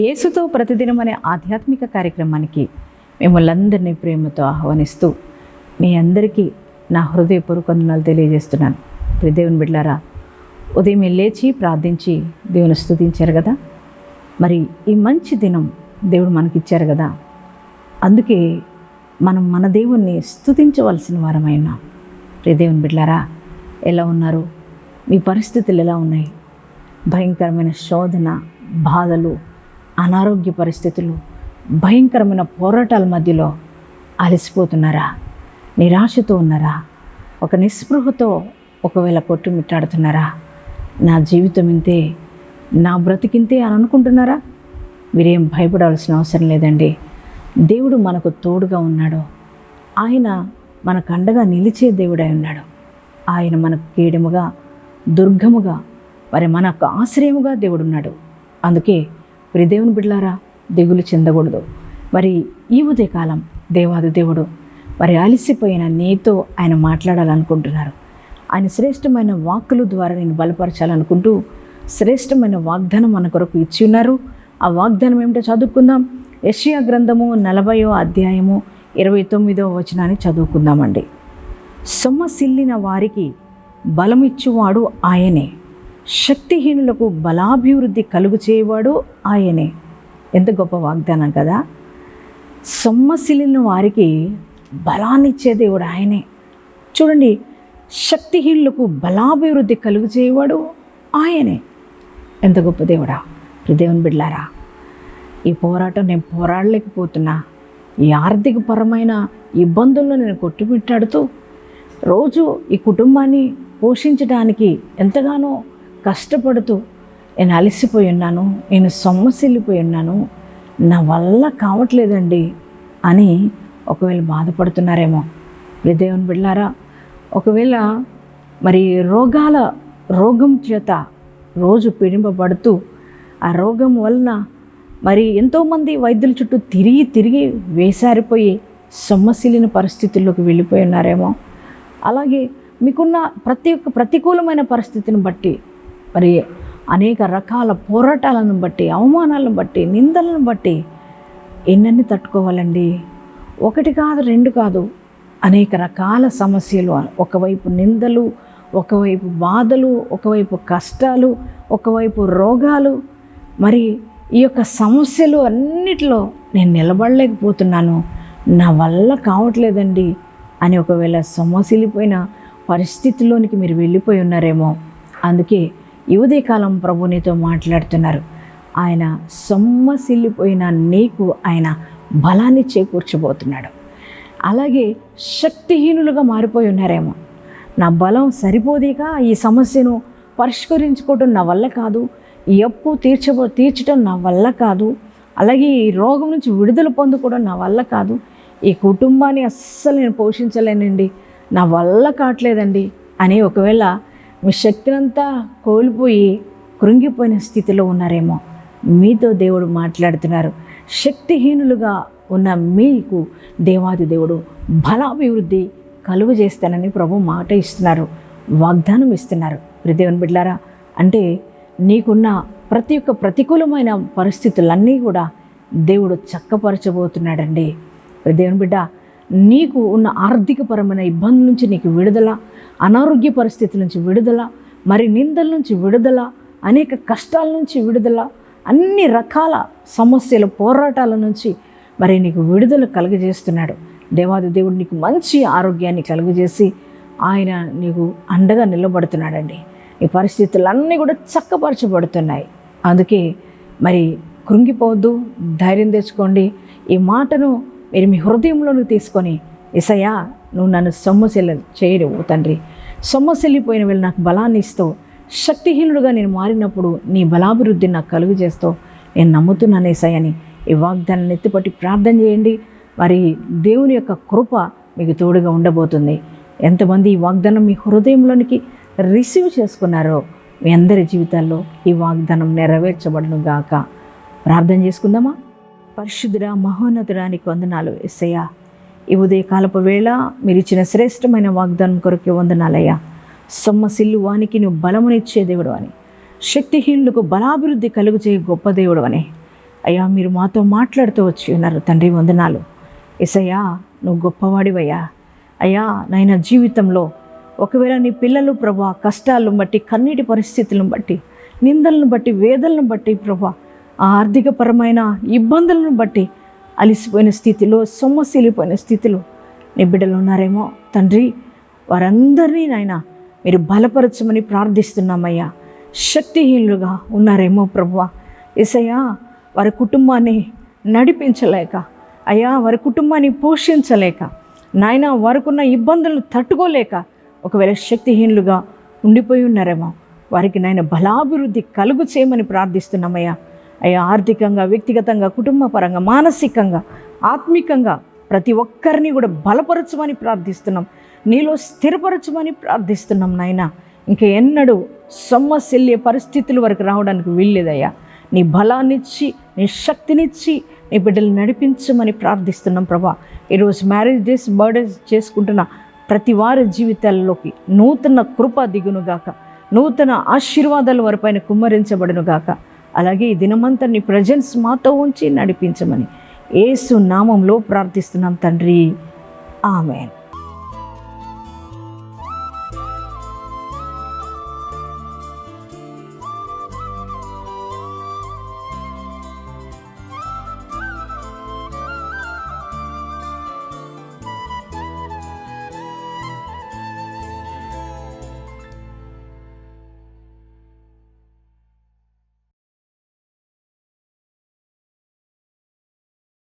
యేసుతో ప్రతిదినం అనే ఆధ్యాత్మిక కార్యక్రమానికి మిమ్మల్ని అందరినీ ప్రేమతో ఆహ్వానిస్తూ మీ అందరికీ నా హృదయపూర్వక వందనాలు తెలియజేస్తున్నాను. ప్రియ దేవుని బిడ్డారా ఉదయం లేచి ప్రార్థించి దేవుని స్తుతించారు కదా? మరి ఈ మంచి దినం దేవుడు మనకిచ్చారు కదా? అందుకే మనం మన దేవుణ్ణి స్థుతించవలసిన వారమైనా ప్రియ దేవుని బిడ్డారా ఎలా ఉన్నారు? మీ పరిస్థితులు ఎలా ఉన్నాయి? భయంకరమైన శోధన బాధలు అనారోగ్య పరిస్థితులు భయంకరమైన పోరాటాల మధ్యలో అలసిపోతున్నారా? నిరాశతో ఉన్నారా? ఒక నిస్పృహతో ఒకవేళ కొట్టుమిట్టాడుతున్నారా నా జీవితం ఇంతే నా బ్రతికింతే అని అనుకుంటున్నారా? మీరేం భయపడాల్సిన అవసరం లేదండి. దేవుడు మనకు తోడుగా ఉన్నాడు. ఆయన మనకు అండగా నిలిచే దేవుడై ఉన్నాడు. ఆయన మనకు కీడముగా దుర్గముగా మరి మనకు ఆశ్రయముగా దేవుడున్నాడు. అందుకే మరి దేవుని బిడ్లారా దిగులు చెందకూడదు. మరి ఈ ఉదయకాలం దేవాది దేవుడు మరి అలసిపోయిన నీతో ఆయన మాట్లాడాలనుకుంటున్నారు. ఆయన శ్రేష్టమైన వాక్కుల ద్వారా నేను బలపరచాలనుకుంటూ శ్రేష్టమైన వాగ్దానం మన కొరకు ఇచ్చి ఉన్నారు. ఆ వాగ్దానం ఏమిటో చదువుకుందాం. యషియా గ్రంథము నలభయో అధ్యాయము ఇరవై తొమ్మిదో వచనాన్ని చదువుకుందామండి. సొమ్మసిల్లిన వారికి బలమిచ్చువాడు ఆయనే. శక్తిహీనులకు బలాభివృద్ధి కలుగు చేయవాడు ఆయనే. ఎంత గొప్ప వాగ్దానం కదా. సొమ్మసిల్లిన వారికి బలాన్నిచ్చే దేవుడు ఆయనే. చూడండి శక్తిహీనులకు బలాభివృద్ధి కలుగు చేయవాడు ఆయనే. ఎంత గొప్ప దేవుడా. దేవుని బిడ్లారా ఈ పోరాటం నేను పోరాడలేకపోతున్నా. ఈ ఆర్థిక పరమైన ఇబ్బందుల్లో నేను కొట్టుమిట్టాడుతూ రోజు ఈ కుటుంబాన్ని పోషించడానికి ఎంతగానో కష్టపడుతూ నేను అలసిపోయి ఉన్నాను నేను సొమ్మసిల్లిపోయి ఉన్నాను నా వల్ల కావట్లేదండి అని ఒకవేళ బాధపడుతున్నారేమో. దేవుని బిడ్డారా ఒకవేళ మరి రోగాల రోగం చేత రోజు పీడింపబడుతూ ఆ రోగం వలన మరి ఎంతోమంది వైద్యుల చుట్టూ తిరిగి తిరిగి వేసారిపోయి సొమ్మసిలిన పరిస్థితుల్లోకి వెళ్ళిపోయి ఉన్నారేమో. అలాగే మీకున్న ప్రతి ఒక్క ప్రతికూలమైన పరిస్థితిని బట్టి మరి అనేక రకాల పోరాటాలను బట్టి అవమానాలను బట్టి నిందలను బట్టి ఎన్నన్ని తట్టుకోవాలండి? ఒకటి కాదు రెండు కాదు అనేక రకాల సమస్యలు ఒకవైపు నిందలు ఒకవైపు బాధలు ఒకవైపు కష్టాలు ఒకవైపు రోగాలు. మరి ఈ యొక్క సమస్యలు అన్నిటిలో నేను నిలబడలేకపోతున్నాను. నా వల్ల కావట్లేదండి అని ఒకవేళ సొమ్మసిలిపోయిన పరిస్థితిలోనికి మీరు వెళ్ళిపోయి ఉన్నారేమో. అందుకే ఈ కాలం ప్రభు నీతో మాట్లాడుతున్నారు. ఆయన సొమ్మసిల్లిపోయిన నీకు ఆయన బలాన్ని చేకూర్చబోతున్నాడు. అలాగే శక్తిహీనులుగా మారిపోయి ఉన్నారేమో. నా బలం సరిపోదేక ఈ సమస్యను పరిష్కరించుకోవడం నా వల్ల కాదు. ఈ అప్పు తీర్చబో తీర్చడం నా వల్ల కాదు. అలాగే ఈ రోగం నుంచి విడుదల పొందుకోవడం నా వల్ల కాదు. ఈ కుటుంబాన్ని అస్సలు నేను పోషించలేనండి. నా వల్ల కావట్లేదండి. అని ఒకవేళ మీ శక్తినంతా కోల్పోయి కృంగిపోయిన స్థితిలో ఉన్నారేమో. మీతో దేవుడు మాట్లాడుతున్నారు. శక్తిహీనులుగా ఉన్న మీకు దేవాది దేవుడు బలాభివృద్ధి కలుగు చేస్తానని ప్రభు మాట ఇస్తున్నారు. వాగ్దానం ఇస్తున్నారు. దేవుని బిడ్డారా అంటే నీకున్న ప్రతి ఒక్క ప్రతికూలమైన పరిస్థితులన్నీ కూడా దేవుడు చక్కపరచబోతున్నాడండి. దేవుని బిడ్డ నీకు ఉన్న ఆర్థికపరమైన ఇబ్బంది నుంచి నీకు విడుదల అనారోగ్య పరిస్థితుల నుంచి విడుదల మరి నిందల నుంచి విడుదల అనేక కష్టాల నుంచి విడుదల అన్ని రకాల సమస్యల పోరాటాల నుంచి మరి నీకు విడుదల కలుగజేస్తున్నాడు. దేవాది దేవుడు నీకు మంచి ఆరోగ్యాన్ని కలుగజేసి ఆయన నీకు అండగా నిలబడుతున్నాడండి. ఈ పరిస్థితులన్నీ కూడా చక్కపరచబడుతున్నాయి. అందుకే మరి కృంగిపోవద్దు ధైర్యం తెచ్చుకోండి. ఈ మాటను మీరు మీ హృదయంలోను తీసుకొని ఇసయా నువ్వు నన్ను సొమ్మశిల చేయరు తండ్రి. సొమ్మశిల్లిపోయిన వీళ్ళు నాకు బలాన్ని ఇస్తావు శక్తిహీనుడుగా నేను మారినప్పుడు నీ బలాభివృద్ధిని నాకు కలుగు చేస్తావు. నేను నమ్ముతున్నాను ఏసయ్యని ఈ వాగ్దానాన్ని ఎత్తిపట్టి ప్రార్థన చేయండి. మరి దేవుని యొక్క కృప మీకు తోడుగా ఉండబోతుంది. ఎంతమంది ఈ వాగ్దానం మీ హృదయంలోనికి రిసీవ్ చేసుకున్నారో మీ అందరి జీవితాల్లో ఈ వాగ్దానం నెరవేర్చబడను గాక. ప్రార్థన చేసుకుందామా? పరిశుద్ధుడా మహోన్నతుడానికి వందనాలు ఎస్సయ్యా ఈ ఉదయకాలపు వేళ మీరు ఇచ్చిన శ్రేష్టమైన వాగ్దానం కొరకు వందనాలయ్యా. సొమ్మసిల్లు వానికి నువ్వు బలమునిచ్చే దేవుడు అని శక్తిహీనులకు బలాభివృద్ధి కలుగు చేయ గొప్ప దేవుడు అని. అయ్యా మీరు మాతో మాట్లాడుతూ వచ్చి ఉన్నారు. తండ్రి వందనాలు. ఎసయ్యా నువ్వు గొప్పవాడివయ్యా. అయ్యా నాయన జీవితంలో ఒకవేళ నీ పిల్లలు ప్రభా కష్టాలను బట్టి కన్నీటి పరిస్థితులను బట్టి నిందలను బట్టి వేదలను బట్టి ప్రభా ఆర్థికపరమైన ఇబ్బందులను బట్టి అలిసిపోయిన స్థితిలో సొమ్మసిలిపోయిన స్థితిలో నీ బిడ్డలు ఉన్నారేమో తండ్రి. వారందరినీ నాయన మీరు బలపరచమని ప్రార్థిస్తున్నామయ్యా. శక్తిహీనులుగా ఉన్నారేమో ప్రభువ. ఎసయ్యా వారి కుటుంబాన్ని నడిపించలేక అయ్యా వారి కుటుంబాన్ని పోషించలేక నాయన వారికున్న ఇబ్బందులను తట్టుకోలేక ఒకవేళ శక్తిహీనులుగా ఉండిపోయి ఉన్నారేమో వారికి నాయన బలాభివృద్ధి కలుగు చేయమని ప్రార్థిస్తున్నామయ్యా. అయ్యా ఆర్థికంగా వ్యక్తిగతంగా కుటుంబ పరంగా మానసికంగా ఆత్మికంగా ప్రతి ఒక్కరిని కూడా బలపరచమని ప్రార్థిస్తున్నాం. నీలో స్థిరపరచమని ప్రార్థిస్తున్నాం నాయన. ఇంకా ఎన్నడూ సొమ్మశల్య పరిస్థితుల వరకు రావడానికి వీల్లేదయ్యా. నీ బలాన్నిచ్చి నీ శక్తినిచ్చి నీ బిడ్డలు నడిపించమని ప్రార్థిస్తున్నాం ప్రభా. ఈరోజు మ్యారేజ్ డేస్ బర్త్డేస్ చేసుకుంటున్న ప్రతి వారి జీవితాల్లోకి నూతన కృప దిగునుగాక నూతన ఆశీర్వాదాలు వారిపైన కుమ్మరించబడునుగాక అలాగే ఈ దినమంతా నీ ప్రజెన్స్ మాతో ఉంచి నడిపించమని ఏసు నామంలో ప్రార్థిస్తున్నాం తండ్రి. ఆమెన్.